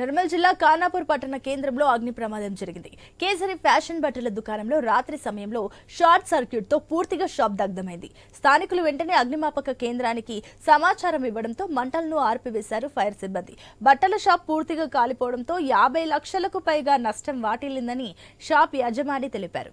నిర్మల్ జిల్లా ఖానాపూర్ పట్టణ కేంద్రంలో అగ్ని ప్రమాదం జరిగింది. కేసరి ఫ్యాషన్ బట్టల దుకాణంలో రాత్రి సమయంలో షార్ట్ సర్క్యూట్తో పూర్తిగా షాప్ దగ్ధమైంది. స్థానికులు వెంటనే అగ్నిమాపక కేంద్రానికి సమాచారం ఇవ్వడంతో మంటలను ఆర్పివేశారు ఫైర్ సిబ్బంది. బట్టల షాప్ పూర్తిగా కాలిపోవడంతో యాభై లక్షలకు పైగా నష్టం వాటిల్లిందని షాప్ యజమాని తెలిపారు.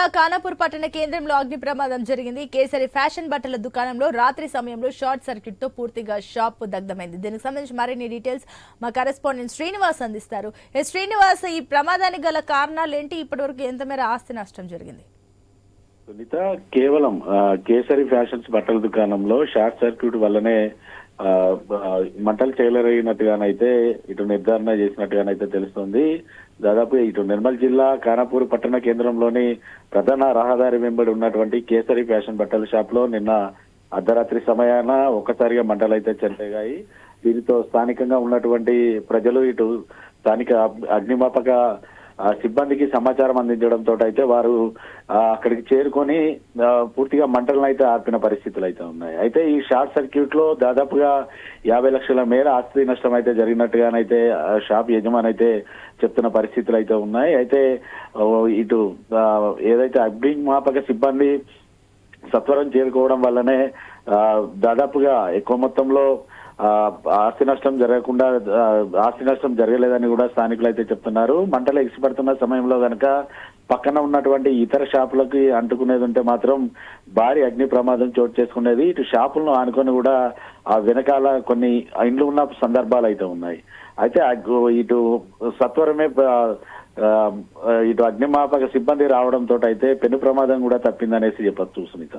జిల్లా ఖానాపూర్ పట్టణ కేంద్రంలో అగ్ని ప్రమాదం జరిగింది. కేసరి ఫ్యాషన్ బట్టల దుకాణంలో రాత్రి సమయంలో షార్ట్ సర్క్యూట్తో పూర్తిగా షాప్ దగ్ధమైంది. దీనికి సంబంధించి మరిన్ని డీటెయిల్స్ మా కరెస్పాండెంట్ శ్రీనివాస్ అందిస్తారు. శ్రీనివాస్ ఈ ప్రమాదానికి గల కారణాలు ఏంటి? ఇప్పటివరకు ఎంతమేర ఆస్తి నష్టం జరిగింది? సునీత కేవలం కేసరి ఫ్యాషన్స్ బట్టల దుకాణంలో షార్ట్ సర్క్యూట్ వల్లనే మంటలు చెలరేగినట్టుగానైతే ఇటు నిర్ధారణ చేసినట్టుగానైతే తెలుస్తుంది. దాదాపు ఇటు నిర్మల్ జిల్లా ఖానాపూర్ పట్టణ కేంద్రంలోని ప్రధాన రహదారి వెంబడి ఉన్నటువంటి కేసరి ఫ్యాషన్ బట్టల షాప్లో నిన్న అర్ధరాత్రి సమయాన ఒక్కసారిగా మంటలు అయితే చెల్లేగాయి దీనితో స్థానికంగా ఉన్నటువంటి ప్రజలు ఇటు స్థానిక అగ్నిమాపక సిబ్బందికి సమాచారం అందించడంతో అయితే వారు అక్కడికి చేరుకొని పూర్తిగా మంటలను అయితే ఆర్పిన పరిస్థితులు అయితే ఉన్నాయి. అయితే ఈ షార్ట్ సర్క్యూట్లో దాదాపుగా యాభై లక్షల మేర ఆస్తి నష్టం అయితే జరిగినట్టుగానైతే ఆ షాప్ యజమాని అయితే చెప్తున్న పరిస్థితులు అయితే ఉన్నాయి. అయితే ఇటు ఏదైతే ఏదైతే అగ్నిమాపక సిబ్బంది సత్వరం చేరుకోవడం వల్లనే దాదాపుగా ఎక్కువ మొత్తంలో ఆస్తి నష్టం జరగకుండా ఆస్తి నష్టం జరగలేదని కూడా స్థానికులు అయితే చెప్తున్నారు. మంటలు ఎగిసిపడుతున్న సమయంలో కనుక పక్కన ఉన్నటువంటి ఇతర షాపులకి అంటుకునేది ఉంటే మాత్రం భారీ అగ్ని ప్రమాదం చోటు చేసుకునేది. ఇటు షాపులను ఆనుకొని కూడా ఆ వెనకాల కొన్ని ఇండ్లు ఉన్న సందర్భాలు అయితే ఉన్నాయి. అయితే ఇటు సత్వరమే ఇటు అగ్నిమాపక సిబ్బంది రావడంతో అయితే పెను ప్రమాదం కూడా తప్పిందనేసి చెప్పచ్చు సునీత.